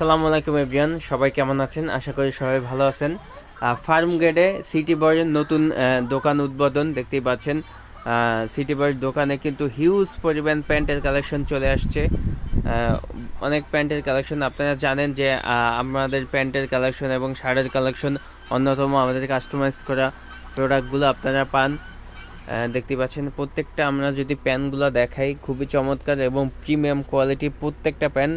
আসসালামু আলাইকুম এভরিয়ান, সবাই কেমন আছেন? আশা করি সবাই ভালো আছেন। ফার্ম গেটে সিটি বয়ের নতুন দোকান উদ্বোধন দেখতেই পাচ্ছেন। সিটি বয়ের দোকানে কিন্তু হিউজ পরিমাণ প্যান্টের কালেকশন চলে আসছে। অনেক প্যান্টের কালেকশন আপনারা জানেন যে আমাদের প্যান্টের কালেকশন এবং শার্টের কালেকশন অন্যতম আমাদের কাস্টমাইজ করা প্রোডাক্টগুলো আপনারা পান। দেখতে পাচ্ছেন প্রত্যেকটা আমরা যদি প্যানগুলো দেখাই, খুবই চমৎকার এবং প্রিমিয়াম কোয়ালিটি প্রত্যেকটা প্যান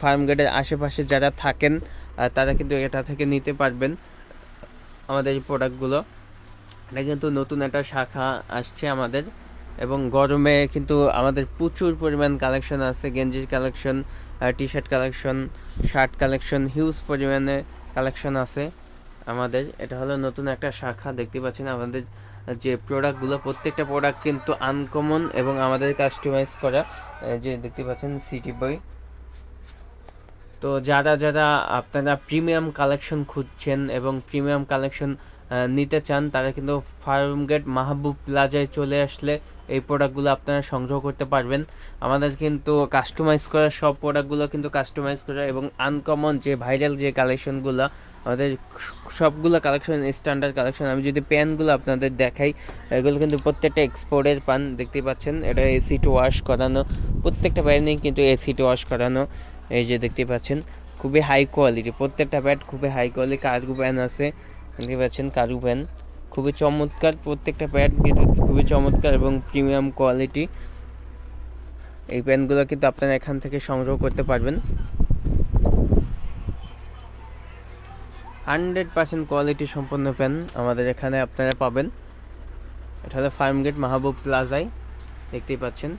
ফার্ম গেটের আশেপাশে যারা থাকেন তারা কিন্তু এটা থেকে নিতে পারবেন, আমাদের এই প্রোডাক্টগুলো। এটা কিন্তু নতুন একটা শাখা আসছে আমাদের এবং গরমে কিন্তু আমাদের প্রচুর পরিমাণ কালেকশন আছে, গেঞ্জির collection T shirt collection shirt collection, huge পরিমাণে কালেকশন আছে আমাদের। এটা হলো নতুন একটা শাখা, দেখতে পাচ্ছেন আমাদের যে প্রোডাক্টগুলো, প্রত্যেকটা প্রোডাক্ট কিন্তু আনকমন এবং আমাদের কাস্টমাইজ করা যে দেখতে পাচ্ছেন সিটি বই তো যারা যারা আপনারা প্রিমিয়াম কালেকশন খুঁজছেন এবং প্রিমিয়াম কালেকশন নিতে চান, তারা কিন্তু ফার্ম গেট মাহবুব প্লাজায় চলে আসলে এই প্রোডাক্টগুলো আপনারা সংগ্রহ করতে পারবেন। আমাদের কিন্তু কাস্টমাইজ করা সব প্রোডাক্টগুলো কিন্তু কাস্টমাইজ করা এবং আনকমন যে ভাইরাল যে কালেকশনগুলো আমাদের সবগুলো কালেকশন স্ট্যান্ডার্ড কালেকশন আমি যদি প্যানগুলো আপনাদের দেখাই, এগুলো কিন্তু প্রত্যেকটা এক্সপোর্টের পান, দেখতে পাচ্ছেন? এটা এসি টু ওয়াশ করানো, প্রত্যেকটা প্যানেই কিন্তু এসি টু ওয়াশ করানো, এই যে দেখতে পাচ্ছেন? খুবই হাই কোয়ালিটি প্রত্যেকটা প্যাড খুবই হাই কোয়ালিটি কার্গো প্যান আছে, দেখতে পাচ্ছেন? কার্গো প্যান খুবই চমৎকার, প্রত্যেকটা প্যাড কিন্তু খুবই চমৎকার এবং প্রিমিয়াম কোয়ালিটি এই প্যানগুলো কিন্তু আপনারা এখান থেকে সংগ্রহ করতে পারবেন। হান্ড্রেড পার্সেন্ট কোয়ালিটি সম্পন্ন প্যান আমাদের এখানে আপনারা পাবেন। এটা হলো ফার্ম গেট মাহবুব প্লাজায়, দেখতেই পাচ্ছেন।